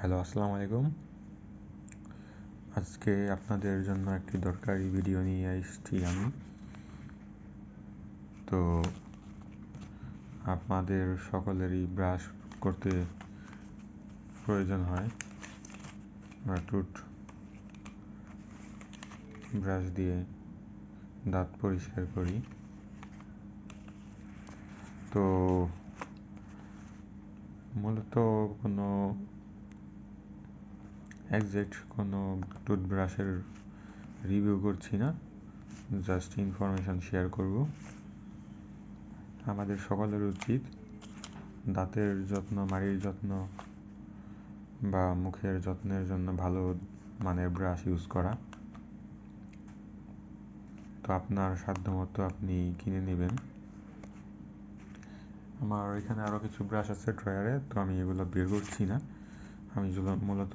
Hello, আসসালামু আলাইকুম। আজকে আপনাদের জন্য একটি দরকারি ভিডিও নিয়ে এসেছি আমি। তো আপনাদের সকলেরই ব্রাশ করতে প্রয়োজন হয়। আমরা টুট ব্রাশ দিয়ে দাঁত পরিষ্কার করি। তো মূলত কোনো একজ্যাক্ট কোনো টুথব্রাশের রিভিউ করছি না। জাস্ট ইনফরমেশান শেয়ার করব। আমাদের সকলের উচিত দাঁতের যত্ন, মাড়ির যত্ন বা মুখের যত্নের জন্য ভালো মানের ব্রাশ ইউজ করা। তো আপনার সাধ্যমতো আপনি কিনে নেবেন। আমার এখানে আরও কিছু ব্রাশ আছে ড্রয়ারে তো আমি এগুলো বের করছি না। আমি মূলত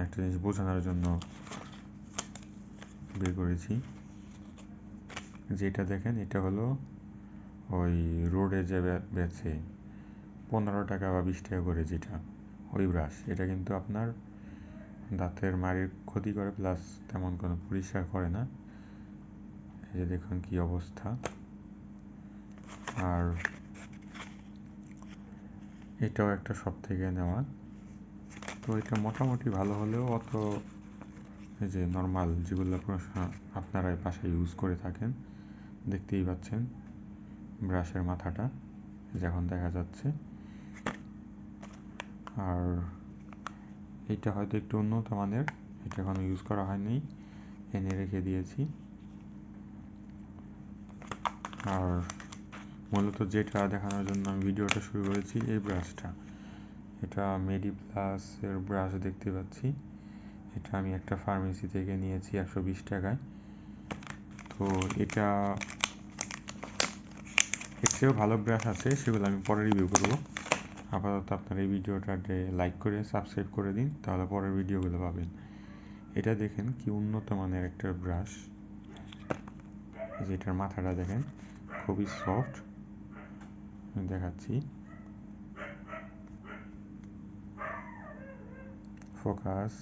একটা জিনিস বোঝানোর জন্য বের করেছি, যেটা দেখেন, এটা হলো ওই রোডে যে বেছে পনেরো টাকা বা বিশ টাকা করে যেটা, ওই ব্রাশ, এটা কিন্তু আপনার দাঁতের মাড়ির ক্ষতি করে, প্লাস তেমন কোনো পরিষ্কার করে না। এই যে দেখুন কি অবস্থা। আর এটাও একটা সব থেকে নেওয়া। তো এটা মোটামুটি ভালো হলেও অত এই যে নর্মাল যেগুলো আপনারা পাশে ইউজ করে থাকেন, দেখতেই পাচ্ছেন ব্রাশের মাথাটা যখন দেখা যাচ্ছে। আর এটা হয়তো একটু উন্নত মানের, এটা এখনও ইউজ করা হয়নি, এনে রেখে দিয়েছি। আর মূলত যেটা দেখানোর জন্য আমি ভিডিওটা শুরু করেছি, এই ব্রাশটা এটা মেডি প্লাসের ব্রাশ দেখতে পাচ্ছি। এটা আমি একটা ফার্মেসি থেকে নিয়েছি একশো বিশ টাকায়। তো এটা এর ভালো ব্রাশ আছে, সেগুলো আমি পরে রিভিউ করব। আপাতত আপনার এই ভিডিওটাতে লাইক করে সাবস্ক্রাইব করে দিন, তাহলে পরের ভিডিওগুলো পাবেন। এটা দেখেন কি উন্নত মানের একটা ব্রাশ যেটার মাথাটা দেখেন, খুবই সফট দেখাচ্ছি। ফোকাস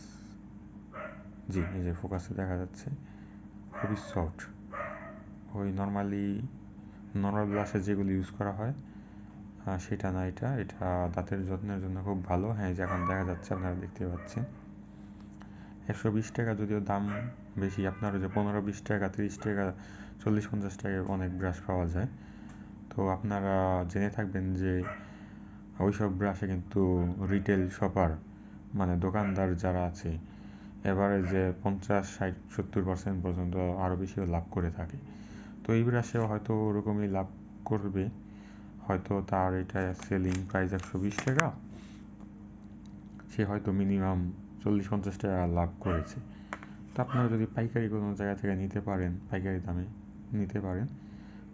জি, এই যে ফোকাসে দেখা যাচ্ছে, খুবই সফট ওই নর্মালি নর্মাল ব্লাশে যেগুলো ইউজ করা হয় সেটা না এটা। এটা দাঁতের যত্নের জন্য খুব ভালো। হ্যাঁ যে এখন দেখা যাচ্ছে, আপনারা দেখতে পাচ্ছেন। একশো বিশ টাকা যদিও দাম বেশি, আপনার যে পনেরো বিশ টাকা, তিরিশ টাকা চল্লিশ পঞ্চাশ টাকায় অনেক ব্রাশ পাওয়া যায়। তো আপনারা জেনে থাকবেন যে ওইসব ব্রাশে কিন্তু রিটেল শপার মানে দোকানদার যারা আছে এভারেজে পঞ্চাশ, ষাট, সত্তর পার্সেন্ট পর্যন্ত আরও বেশিও লাভ করে থাকে। তো এই ব্রাশেও হয়তো ওরকমই লাভ করবে। হয়তো তার এটা সেলিং প্রাইস একশো বিশ টাকা। সে হয়তো মিনিমাম চল্লিশ, পঞ্চাশ টাকা লাভ করেছে। তো আপনারা যদি পাইকারি কোনো জায়গা থেকে নিতে পারেন, পাইকারি দামে নিতে পারেন,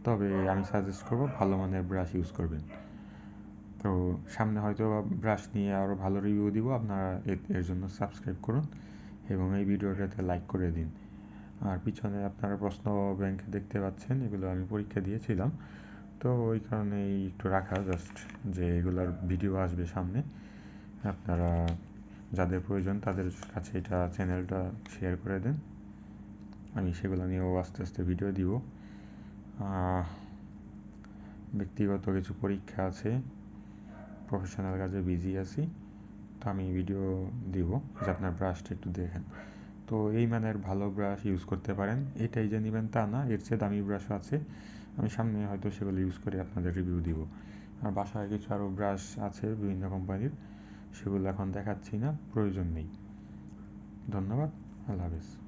তবে আমি সাজেস্ট করব ভালো মানের ব্রাশ ইউজ করবেন। তো সামনে হয়তো ব্রাশ নিয়ে আরও ভালো রিভিউ দিব। আপনারা এর জন্য সাবস্ক্রাইব করুন এবং এই ভিডিওটাতে লাইক করে দিন। আর পিছনে আপনারা প্রশ্ন ব্যাংক দেখতে পাচ্ছেন, এগুলো আমি পরীক্ষা দিয়েছিলাম। তো ওই কারণেই একটু রাখা জাস্ট যে এগুলার ভিডিও আসবে সামনে। আপনারা যাদের প্রয়োজন তাদের কাছে এটা চ্যানেলটা শেয়ার করে দেন। আমি সেগুলো নিয়েও আস্তে আস্তে ভিডিও দিব। ব্যক্তিগত কিছু পরীক্ষা আছে। প্রফেশনাল কাজে বিজি আছি, তো আমি ভিডিও দিব, যে আপনার ব্রাশটা একটু দেখেন। তো এই মানের ভালো ব্রাশ ইউজ করতে পারেন। এটাই যে নেবেন তা না, এর চেয়ে দামি ব্রাশও আছে। আমি সামনে হয়তো সেগুলো ইউজ করে আপনাদের রিভিউ দিব। আর বাসায় কিছু আরও ব্রাশ আছে বিভিন্ন কোম্পানির সেগুলো এখন দেখাচ্ছি না, প্রয়োজন নেই। ধন্যবাদ, আল্লাহ হাফেজ।